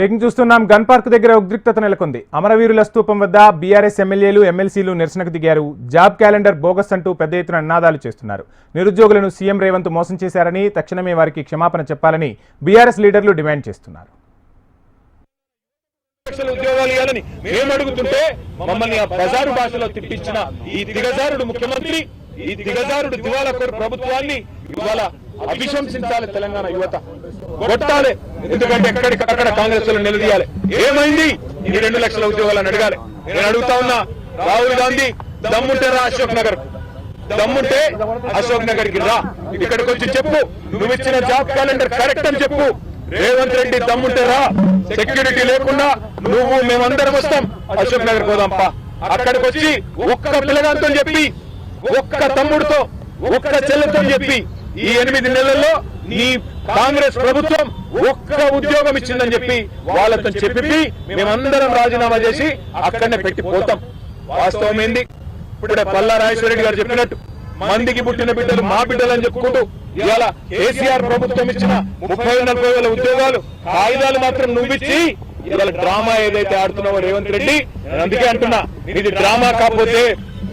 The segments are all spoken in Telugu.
బ్రేకింగ్ చూస్తున్నాం. గన్ పార్క్ దగ్గర ఉద్రిక్తత నెలకొంది. అమరవీరుల స్తూపం వద్ద బీఆర్ఎస్ ఎమ్మెల్యేలు ఎమ్మెల్సీలు నిరసనకు దిగారు. జాబ్ క్యాలెండర్ బోగస్ అంటూ పెద్ద ఎత్తున నినాదాలు చేస్తున్నారు. నిరుద్యోగులను సీఎం రేవంత్ మోసం చేశారని తక్షణమే వారికి క్షమాపణ చెప్పాలని బీఆర్ఎస్ లీడర్లు డిమాండ్ చేస్తున్నారు. ఉద్యోగాలు ఇవ్వాలని మేము అడుగుతుంటే మమ్మల్ని ఆ బజారు భాషలో తిప్పించిన ఈ దిగజారుడు ముఖ్యమంత్రి ఈ దిగజారుడు దివాలా కోరు ప్రభుత్వాన్ని ఇవాళ అభిశంసించాలి తెలంగాణ యువత. కొట్టాలి. ఎందుకంటే ఎక్కడికక్కడ కాంగ్రెస్లో నిలదీయాలి. ఏమైంది? ఈ రెండు లక్షల ఉద్యోగాలను అడగాలి. నేను అడుగుతా ఉన్నా రాహుల్ గాంధీ దమ్ముంటే రా అశోక్ నగర్. దమ్ముంటే అశోక్ నగర్కి రా. ఇక్కడికి వచ్చి చెప్పు. నువ్వు ఇచ్చిన జాబ్ క్యాలెండర్ కరెక్ట్ అని చెప్పు. రేవంత్ రెడ్డి దమ్ముంటే రా. సెక్యూరిటీ లేకుండా నువ్వు మేమందరం వస్తాం. అశోక్ నగర్ పోదాంపా అక్కడికి వచ్చి ఒక్క పిల్లగాంతో చెప్పి ఒక్క తమ్ముడితో ఒక్క చెల్లెతో చెప్పి ఈ ఎనిమిది నెలల్లో నీ కాంగ్రెస్ ప్రభుత్వం ఒక్క ఉద్యోగం ఇచ్చిందని చెప్పి వాళ్ళతో చెప్పి మేమందరం రాజీనామా చేసి అక్కడనే పెట్టి పోతాం. వాస్తవం ఏంది? ఇప్పుడే పల్లా రాజేశ్వరరెడ్డి గారు చెప్పినట్టు మందికి పుట్టిన బిడ్డలు మా బిడ్డలు అని చెప్పుకుంటూ ఇవాళ కేసీఆర్ ప్రభుత్వం ఇచ్చిన ముప్పై నలభై వేల ఉద్యోగాలు కాగితాలు మాత్రం నువ్విచ్చి ఇవాళ డ్రామా ఏదైతే ఆడుతున్నావో రేవంత్ రెడ్డి నేను అందుకే అంటున్నా ఇది డ్రామా కాకపోతే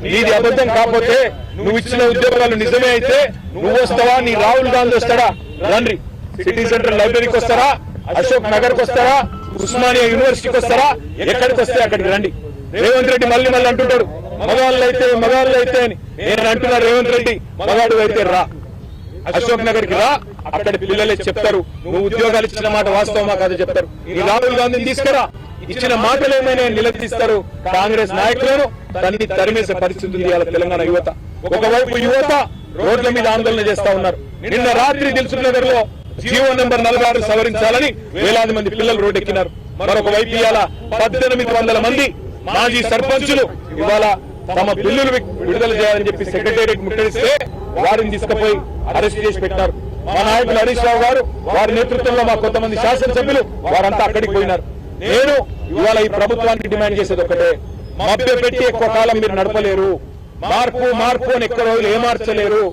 నీది అబద్ధం కాకపోతే నువ్వు ఇచ్చిన ఉద్యోగాలు నిజమే అయితే నువ్వు వస్తావా నీ రాహుల్ గాంధీ వస్తాడా? రండి. సిటీ సెంటర్ లైబ్రరీకి వస్తారా? అశోక్ నగర్కు వస్తారా? ఉస్మానియా యూనివర్సిటీకి వస్తారా? ఎక్కడికి వస్తే అక్కడికి రండి. రేవంత్ రెడ్డి మళ్ళీ మళ్ళీ అంటుంటాడు మగవాళ్ళు అయితే మగవాళ్ళు అయితే అని. నేను అంటున్నా రేవంత్ రెడ్డి మగాడు అయితే రా. అశోక్ నగర్కి రా. అక్కడ పిల్లలే చెప్తారు నువ్వు ఉద్యోగాలు ఇచ్చిన మాట వాస్తవమా కాదు చెప్తారు. ఈ రాహుల్ గాంధీని తీసుకురా. ఇచ్చిన మాటలు ఏమైనా నిలదీస్తారు. కాంగ్రెస్ నాయకులను దాన్ని తరిమేసే పరిస్థితి ఉంది తెలంగాణ యువత. ఒకవైపు యువత రోడ్ల మీద ఆందోళన చేస్తా ఉన్నారు. నిన్న రాత్రి దిల్సుఖ్ నగర్లో జీవో నెంబర్ నలభై ఆరు సవరించాలని వేలాది మంది పిల్లలు రోడ్డెక్కినారు. మరొక వైపు ఇవాళ పద్దెనిమిది వందల మంది మాజీ సర్పంచులు ఇవాళ తమ బిల్లులు విడుదల చేయాలని చెప్పి సెక్రటేరియట్ ముట్టడిస్తే వారిని తీసుకుపోయి అరెస్ట్ చేసి పెట్టారు మా నాయకులు హరీష్ రావు గారు వారి నేతృత్వంలో మా కొంతమంది శాసనసభ్యులు వారంతా అక్కడికి పోయినారు. నేను ఇవాళ ఈ ప్రభుత్వానికి డిమాండ్ చేసేది ఒకటే. మభ్య పెట్టి ఎక్కువ కాలం మీరు నడపలేరు. మార్పు మార్పు అని ఎక్కువ రోజులు ఏమార్చలేరు.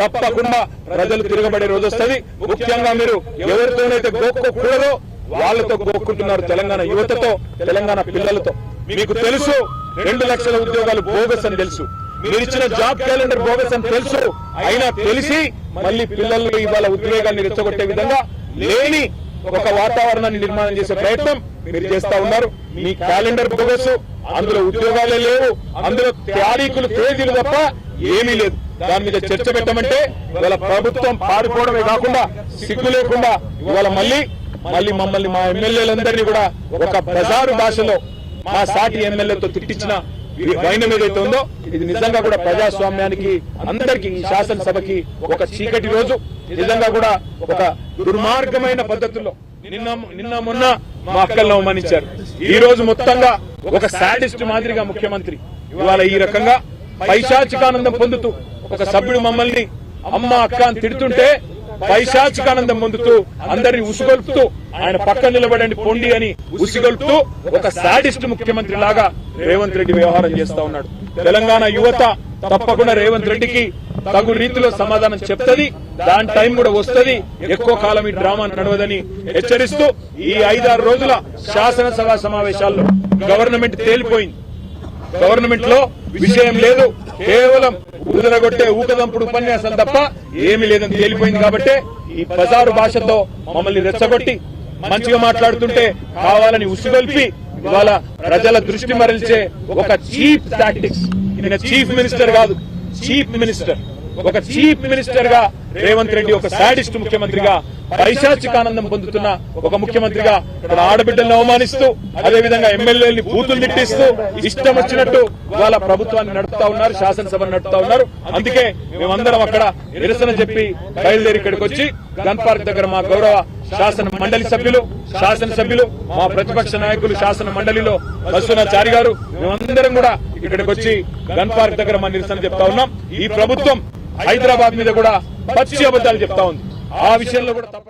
తప్పకుండా ప్రజలు తిరగబడే రోజు వస్తుంది. ముఖ్యంగా మీరు ఎవరితోనైతే గోక్కోకూడదో వాళ్ళతో గోక్కుంటున్నారు తెలంగాణ యువతతో తెలంగాణ పిల్లలతో. మీకు తెలుసు రెండు లక్షల ఉద్యోగాలు బోగస్ అని తెలుసు. మీరు ఇచ్చిన జాబ్ క్యాలెండర్ బోగస్ అని తెలుసు. అయినా తెలిసి మళ్ళీ పిల్లలు ఇవాళ ఉద్వేగాన్ని రెచ్చగొట్టే విధంగా లేని ఒక వాతావరణాన్ని నిర్మాణం చేసే ప్రయత్నం మీరు చేస్తా ఉన్నారు. మీ క్యాలెండర్ బోగస్ అందులో ఉద్యోగాలే లేవు అందులో తారీఖులు తేదీలు తప్ప ఏమీ లేదు. దాని మీద చర్చ పెట్టమంటే ఇవాళ ప్రభుత్వం పారిపోవడమే కాకుండా సిగ్గు లేకుండా ఇవాళ మళ్ళీ మళ్ళీ మమ్మల్ని మా ఎమ్మెల్యేలందరినీ కూడా ఒక బజారు భాషలో మా సాటి ఎమ్మెల్యేతో తిట్టించిన వైనం ఏదైతే ఉందో ఇది నిజంగా కూడా ప్రజాస్వామ్యానికి అందరికి ఈ శాసనసభకి ఒక చీకటి రోజు. నిజంగా కూడా ఒక దుర్మార్గమైన పద్ధతుల్లో నిన్న నిన్న మొన్న మా అక్కలను అవమానించారు ఈ రోజు మొత్తంగా ఒక సాడిస్ట్ మాదిరిగా ముఖ్యమంత్రి ఇవాళ ఈ రకంగా పైశాచికానందం పొందుతూ ఒక సభ్యుడు మమ్మల్ని అమ్మ అక్క అని తిడుతుంటే పైశాచికానందం పొందుతూ అందరిని ఉసుగొల్పుతూ ఆయన పక్కన నిలబడండి పొండి అని ఉసిగొల్పుతూ ఒక సాడిస్ట్ ముఖ్యమంత్రి లాగా రేవంత్ రెడ్డి వ్యవహారం చేస్తా ఉన్నాడు. తెలంగాణ యువత తప్పకుండా రేవంత్ రెడ్డికి తగు రీతిలో సమాధానం చెప్తది దాని టైం కూడా వస్తది ఎక్కువ కాలం ఈ డ్రామా నడవదని హెచ్చరిస్తూ ఈ ఐదారు రోజుల శాసనసభ సమావేశాల్లో గవర్నమెంట్ తేలిపోయింది. గవర్నమెంట్లో విషయం లేదు. కేవలం ఉదరగొట్టే ఊకదంపుడు ఉపన్యాసాలు తప్ప ఏమీ లేదని తేలిపోయింది కాబట్టి ఈ బజారు భాషతో మమ్మల్ని రెచ్చగొట్టి మంచిగా మాట్లాడుతుంటే కావాలని ఉసిగొల్పి ఇవాళ ప్రజల దృష్టి మరల్చే ఒక చీప్ టాక్టిక్స్. ఈయన చీఫ్ మినిస్టర్ కాదు చీఫ్ మినిస్టర్. ఒక చీఫ్ మినిస్టర్గా రేవంత్ రెడ్డి ఒక శాడిస్ట్ ముఖ్యమంత్రిగా పైశాచికానందం పొందుతున్న ఒక ముఖ్యమంత్రిగా ఇక్కడ ఆడబిడ్డలను అవమానిస్తూ అదే విధంగా ఎమ్మెల్యేని బూతులు తిట్టిస్తూ ఇష్టం వచ్చినట్టు వాళ్ళ ప్రభుత్వాన్ని నడుపుతా ఉన్నారు శాసనసభను నడుపుతా ఉన్నారు. అందుకే మేమందరం అక్కడ నిరసన చెప్పి బయలుదేరి ఇక్కడికి వచ్చి గన్ పార్క్ దగ్గర మా గౌరవ శాసన మండలి సభ్యులు శాసనసభ్యులు మా ప్రతిపక్ష నాయకులు శాసన మండలిలో చారి గారు మేమందరం కూడా ఇక్కడికి వచ్చి గన్ పార్క్ దగ్గర మా నిరసన చెప్తా ఉన్నాం. ఈ ప్రభుత్వం హైదరాబాద్ మీద కూడా పచ్చి అబద్ధాలు చెప్తా ఉంది. ఆ విషయంలో కూడా తప్ప